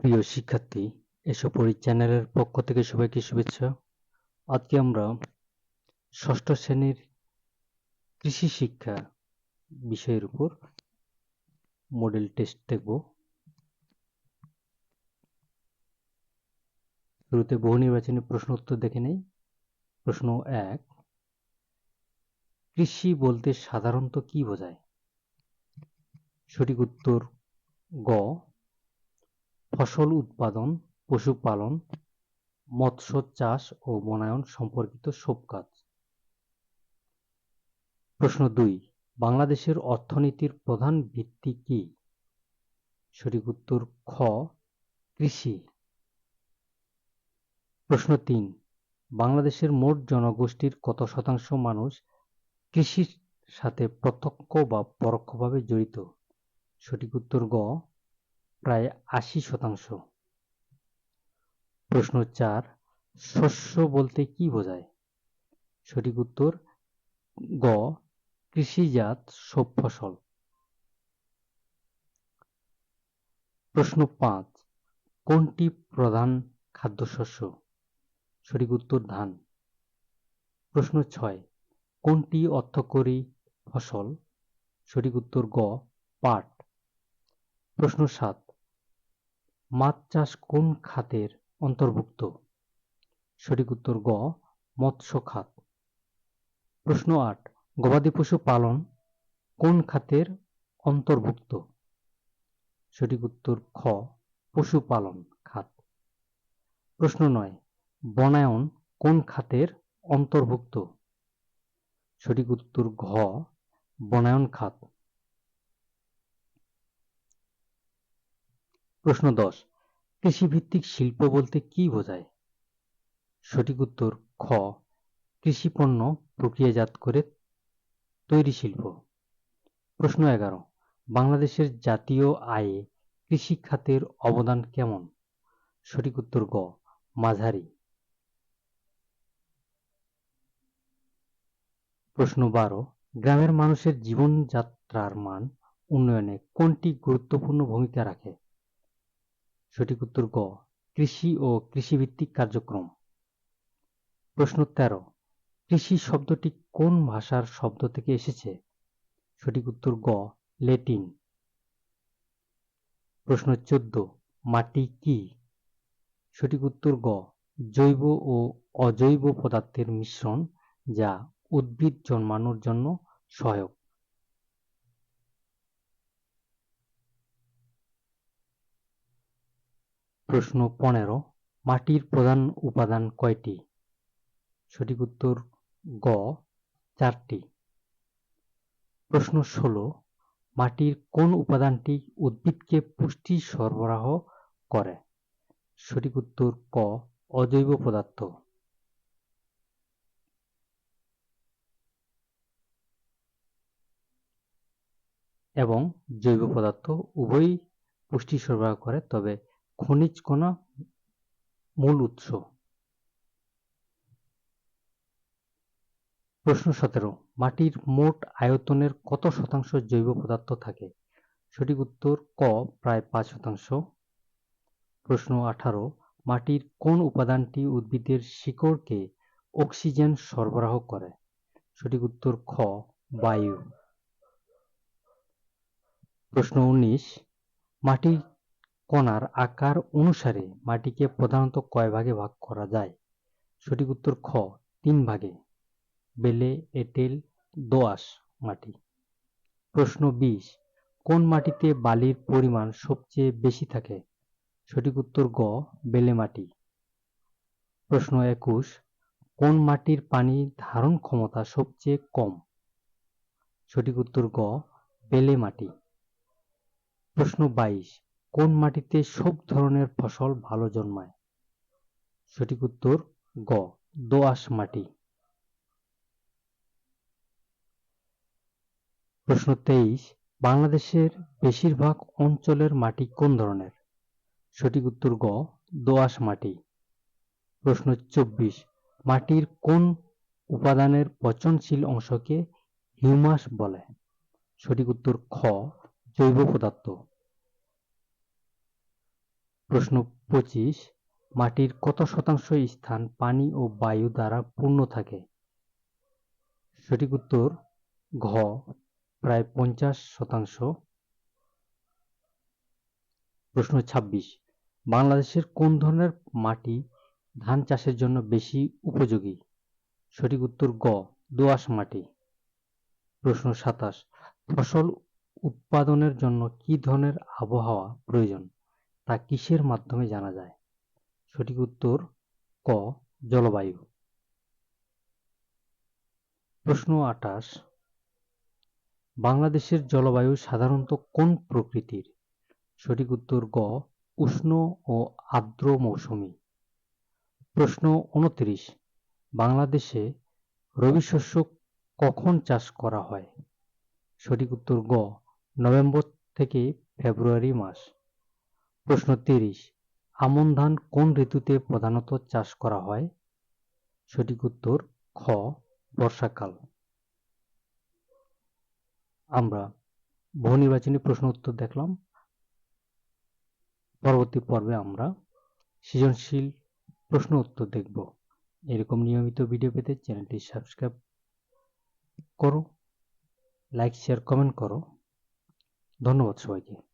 প্রিয় শিক্ষার্থী এসো চ্যানেলের পক্ষ থেকে সবাইকে শুভেচ্ছা। আজকে আমরা ষষ্ঠ শ্রেণির কৃষি শিক্ষা বিষয়ের উপর মডেল টেস্ট দেখব। শুরুতে বহু নির্বাচনী প্রশ্ন উত্তর দেখে নেই। প্রশ্ন এক, কৃষি বলতে সাধারণত কি বোঝায়? সঠিক উত্তর গ ফসল উৎপাদন, পশুপালন, মৎস্য চাষ ও বনায়ন সম্পর্কিত সব কাজ। প্রশ্ন দুই, বাংলাদেশের অর্থনীতির প্রধান ভিত্তি কি? সঠিক উত্তর, খ, কৃষি। প্রশ্ন তিন, বাংলাদেশের মোট জনগোষ্ঠীর কত শতাংশ মানুষ কৃষির সাথে প্রত্যক্ষ বা পরোক্ষভাবে জড়িত? সঠিক উত্তর, গ প্রায় আশি শতাংশ। প্রশ্ন চার, শস্য বলতে কি বোঝায়? সঠিক উত্তর, গ, কৃষিজাত সব ফসল। প্রশ্ন পাঁচ, কোনটি প্রধান খাদ্যশস্য? সঠিক উত্তর, ধান। প্রশ্ন ছয়, কোনটি অর্থকরী ফসল? সঠিক উত্তর, গ, পাট। প্রশ্ন সাত মাছ চাষ কোন খাতের অন্তর্ভুক্ত? সঠিক উত্তর গ, মৎস্য খাত। প্রশ্ন আট, গবাদি পশু পালন কোন খাতের অন্তর্ভুক্ত? সঠিক উত্তর খ পশুপালন খাত। প্রশ্ন নয়, বনায়ন কোন খাতের অন্তর্ভুক্ত? সঠিক উত্তর ঘ, বনায়ন খাত। প্রশ্ন দশ, কৃষিভিত্তিক শিল্প বলতে কি বোঝায়? সঠিক উত্তর, খ কৃষিপণ্য প্রক্রিয়াজাত করে তৈরি শিল্প। প্রশ্ন এগারো, বাংলাদেশের জাতীয় আয়ে কৃষি খাতের অবদান কেমন? সঠিক উত্তর গ, মাঝারি। প্রশ্ন বারো, গ্রামের মানুষের জীবনযাত্রার মান উন্নয়নে কোনটি গুরুত্বপূর্ণ ভূমিকা রাখে? সঠিক উত্তর গ, কৃষি ও কৃষিভিত্তিক কার্যক্রম। প্রশ্ন তেরো, কৃষি শব্দটি কোন ভাষার শব্দ থেকে এসেছে? সঠিক উত্তর গ লেটিন প্রশ্ন চোদ্দ, মাটি কি? সঠিক উত্তর গ, জৈব ও অজৈব পদার্থের মিশ্রণ যা উদ্ভিদ জন্মানোর জন্য সহায়ক। প্রশ্ন পনেরো, মাটির প্রধান উপাদান কয়টি? সঠিক উত্তর গ, চারটি। প্রশ্ন ষোলো, মাটির কোন উপাদানটি উদ্ভিদকে পুষ্টি সরবরাহ করে? সঠিক উত্তর ক, অজৈব পদার্থ। এবং জৈব পদার্থ উভয়ই পুষ্টি সরবরাহ করে, তবে খনিজ কণা মূল উৎস। প্রশ্ন সতেরো, মাটির মোট আয়তনের কত শতাংশ জৈব পদার্থ থাকে? সঠিক উত্তর, ক, প্রায় পাঁচ শতাংশ। প্রশ্ন আঠারো, মাটির কোন উপাদানটি উদ্ভিদের শিকড়কে অক্সিজেন সরবরাহ করে? সঠিক উত্তর, খ, বায়ু। প্রশ্ন উনিশ মাটির কণার আকার অনুসারে মাটিকে প্রধানত কয় ভাগে ভাগ করা যায়? সঠিক উত্তর খ, তিন ভাগে। বেলে, এঁটেল, দোআঁশ মাটি। প্রশ্ন বিশ, কোন মাটিতে বালির পরিমাণ সবচেয়ে বেশি থাকে? সঠিক উত্তর গ, বেলে মাটি। প্রশ্ন একুশ, কোন মাটির পানি ধারণ ক্ষমতা সবচেয়ে কম? সঠিক উত্তর গ, বেলে মাটি। প্রশ্ন বাইশ কোন মাটিতে সব ধরনের ফসল ভালো জন্মায়? সঠিক উত্তর, গ, দোআঁশ মাটি। প্রশ্ন তেইশ, বাংলাদেশের বেশিরভাগ অঞ্চলের মাটি কোন ধরনের? সঠিক উত্তর, গ, দোআঁশ মাটি। প্রশ্ন চব্বিশ, মাটির কোন উপাদানের পচনশীল অংশকে হিউমাস বলে? সঠিক উত্তর, খ, জৈব পদার্থ। প্রশ্ন পঁচিশ, মাটির কত শতাংশ স্থান পানি ও বায়ু দ্বারা পূর্ণ থাকে? সঠিক উত্তর, ঘ, প্রায় পঞ্চাশ শতাংশ। প্রশ্ন ছাব্বিশ, বাংলাদেশের কোন ধরনের মাটি ধান চাষের জন্য বেশি উপযোগী? সঠিক উত্তর, গ, দোআঁশ মাটি। প্রশ্ন সাতাশ, ফসল উৎপাদনের জন্য কি ধরনের আবহাওয়া প্রয়োজন? তা কিসের মাধ্যমে জানা যায়? সঠিক উত্তর, ক, জলবায়ু। প্রশ্ন আটাশ বাংলাদেশের জলবায়ু সাধারণত কোন প্রকৃতির? সঠিক উত্তর, গ, উষ্ণ ও আর্দ্র মৌসুমী। প্রশ্ন উনত্রিশ। বাংলাদেশে রবি শস্য কখন চাষ করা হয়? সঠিক উত্তর, গ, নভেম্বর থেকে ফেব্রুয়ারি মাস। প্রশ্ন তিরিশ, আমন ধান কোন ঋতুতে প্রধানত চাষ করা হয়? সঠিক উত্তর, খ, বর্ষাকাল। আমরা বহু নির্বাচনী প্রশ্ন উত্তর দেখলাম। পরবর্তী পর্বে আমরা সৃজনশীল প্রশ্ন উত্তর দেখব। এরকম নিয়মিত ভিডিও পেতে চ্যানেলটি সাবস্ক্রাইব করো, লাইক, শেয়ার, কমেন্ট করো। ধন্যবাদ সবাইকে।